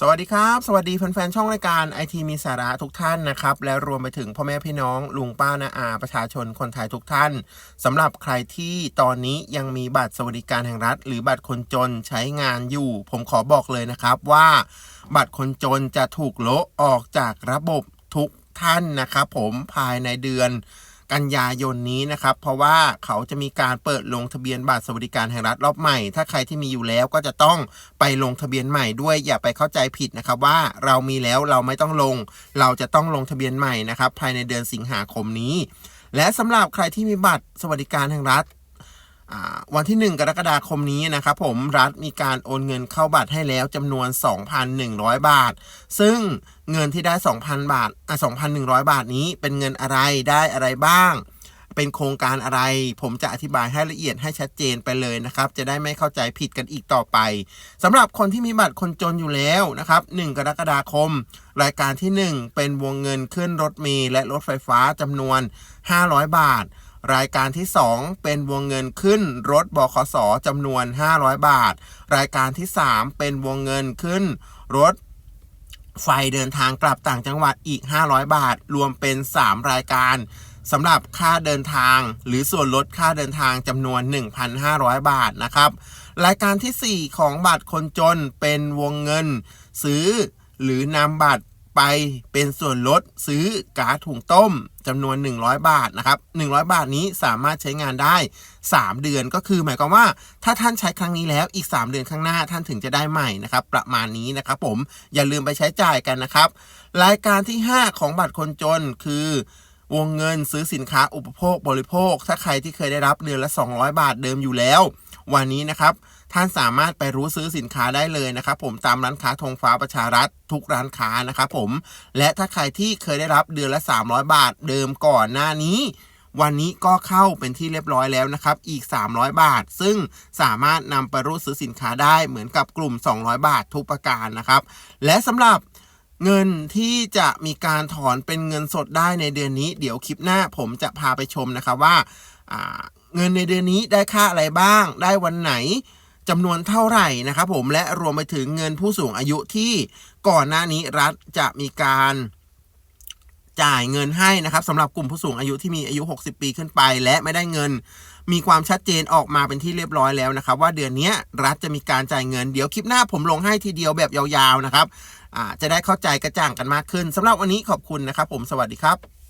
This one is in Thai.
สวัสดีครับ สวัสดีแฟนๆช่องรายการไอทีมีสาระทุกท่านนะครับ และรวมไปถึงพ่อแม่พี่น้องลุงป้านาอา ประชาชนคนไทยทุกท่านสำหรับใครที่ตอนนี้ยังมีบัตรสวัสดิการแห่งรัฐ หรือบัตรคนจนใช้งานอยู่ ผมขอบอกเลยนะครับว่า บัตรคนจนจะถูกโละออกจากระบบทุกท่านนะครับผมภายในเดือน กันยายนนี้นะครับ เพราะว่าเขาจะมีการเปิดลงทะเบียนบัตรสวัสดิการแห่งรัฐรอบใหม่ ถ้าใครที่มีอยู่แล้วก็จะต้องไปลงทะเบียนใหม่ด้วยอย่าไปเข้าใจผิดนะครับว่าเรามีแล้วเราไม่ต้องลง เราจะต้องลงทะเบียนใหม่นะครับภายในเดือนสิงหาคมนี้ และสำหรับใครที่มีบัตรสวัสดิการแห่งรัฐ วันที่ 1 กรกฎาคมนี้นะครับผมรัฐมีการโอนเงินเข้าบัตรให้แล้วจำนวน 2,100 บาท ซึ่งเงินที่ได้ 2,000 บาทอะ2,100 บาทนี้เป็นเงินอะไรได้อะไรบ้าง เป็นโครงการอะไร ผมจะอธิบายให้ละเอียดให้ชัดเจนไปเลยนะครับ จะได้ไม่เข้าใจผิดกันอีกต่อไปสำหรับคนที่มีบัตรคนจนอยู่แล้วนะครับ 1 กรกฎาคม รายการที่ 1 เป็นวงเงินขึ้นรถเมล์และรถไฟฟ้าจำนวน 500 บาท รายการที่ 2 เป็นวงเงินขึ้นรถบขสจำนวน 500 บาท รายการที่ 3 เป็นวงเงินขึ้นรถไฟเดินทางกลับต่างจังหวัดอีก 500 บาท รวมเป็น 3 รายการสำหรับค่าเดินทาง หรือส่วนลดค่าเดินทางจำนวน 1,500 บาทนะครับ รายการทีสี่4 ของบัตรคนจนเป็นวงเงิน ซื้อหรือนำบัตร ไปเป็นส่วนลดซื้อก๊าซถุงต้มจำนวน 100 บาทนะครับ100 บาทนี้สามารถใช้งานได้ 3 เดือนก็คือหมายความว่า ถ้าท่านใช้ครั้งนี้แล้วอีก 3 เดือนข้างหน้าท่านถึงจะได้ใหม่นะครับ ประมาณนี้นะครับ ผมอย่าลืมไปใช้จ่ายกันนะครับ รายการที่ 5 ของบัตรคนจนคือวงเงินซื้อสินค้าอุปโภคบริโภค ถ้าใครที่เคยได้รับเดือนละ 200 บาทเดิมอยู่แล้ว วันนี้นะครับ ท่านสามารถไปรู้ซื้อสินค้าได้เลยนะครับผมตามร้านค้าธงฟ้าประชารัฐทุกร้านค้านะครับผมและถ้าใครที่เคยได้รับเดือนละ 300 บาทเดิมก่อนหน้านี้ วันนี้ก็เข้าเป็นที่เรียบร้อยแล้วนะครับ อีก 300 บาท ซึ่งสามารถนำไปรูดซื้อสินค้าได้เหมือนกับกลุ่ม 200 บาททุกประการนะครับ และสำหรับเงินที่จะมีการถอนเป็นเงินสดได้ในเดือนนี้ เดี๋ยวคลิปหน้าผมจะพาไปชมนะครับว่า เงินในเดือนนี้ได้ค่าอะไรบ้าง ได้วันไหน จำนวนเท่าไหร่นะครับผมและรวมไปถึงเงินผู้สูงอายุที่ก่อนหน้านี้รัฐจะมีการจ่ายเงินให้นะครับสำหรับกลุ่มผู้สูงอายุที่มีอายุ 60 ปีขึ้นไป และไม่ได้เงิน มีความชัดเจนออกมาเป็นที่เรียบร้อยแล้วนะครับ ว่าเดือนนี้รัฐจะมีการจ่ายเงินเดี๋ยวคลิปหน้าผมลงให้ทีเดียวแบบยาวๆนะครับอ่าจะได้เข้าใจกระจ่างกันมากขึ้นสำหรับวันนี้ขอบคุณนะครับ ผมสวัสดีครับ